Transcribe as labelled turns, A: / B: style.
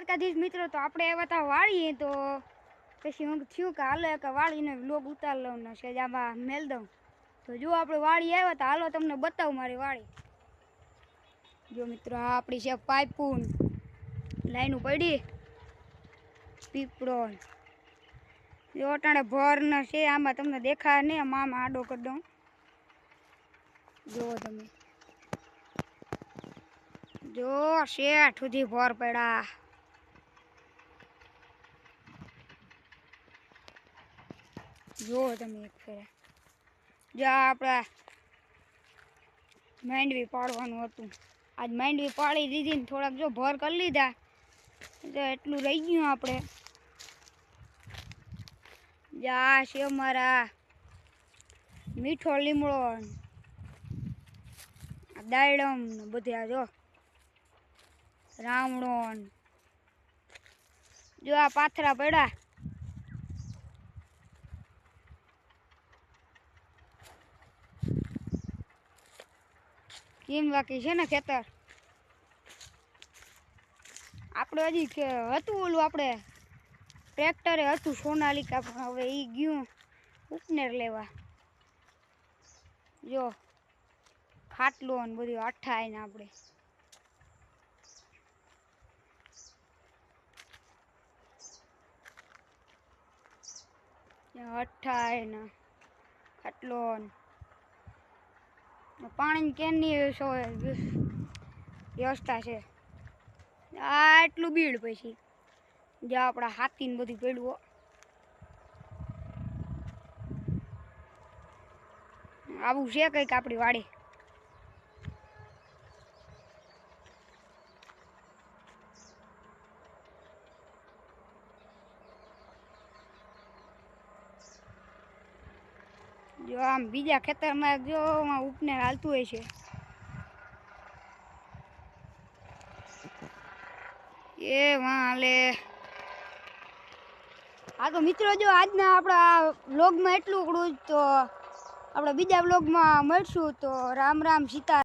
A: દ્વારકાધીશ મિત્રો, તો આપણે આવ્યા હતા વાળીએ તો પછી હું થયું કે હાલો એક વાળીને વ્લોગ ઉતાર લઉં ને આમાં મેલ દઉં. તો જો આપણે વાળી આવ્યા હતા હાલો તમને બતાવું મારી વાળી. જો મિત્રો, આ આપણી છે પાઇપૂન. લાઈનું પડી પીપળો જો અટાણે ભર ને છે, આમાં તમને દેખાય નહીં આમાં આડો કરી દઉં. જુઓ તમે. જો શેઠ સુધી ભર પડ્યા. જુઓ તમે એક ફેરા. જો આપણા માંડવી પાડવાનું હતું. આજ માંડવી પાડી દીધી ને થોડાક જો ભર કરી લીધા. તો એટલું રહી ગયું આપણે. જા છે અમારા મીઠો લીમડો દાડમ ને બધા જો રાવણો જો આ પાથરા પડ્યા. કેમ બાકી છે ને ખેતર. આપણે હજી હતું ઓલું આપણે ટ્રેક્ટરે હતું સોનાલિકા પણ હવે એ ગયું ઉપનેર લેવા. જો, ખાટલો ને બધું અઠાય ને આપણે અઠાય ને ખાટલો ને પાણીની કેનની વ્યવસ્થા છે. આ એટલું બીડ પછી. જે આપણા હાથીને બધું પડ્યું હો. આવું છે કંઈક આપણી વાડી? જો આમ બીજા ખેતરમાં જો ઉપને હાલતું હોય છે. એ વાલે હા તો મિત્રો જો આજના આપણા વ્લોગમાં એટલું જ તો, આપણે બીજા વ્લોગમાં મળશું તો રામ રામ સીતા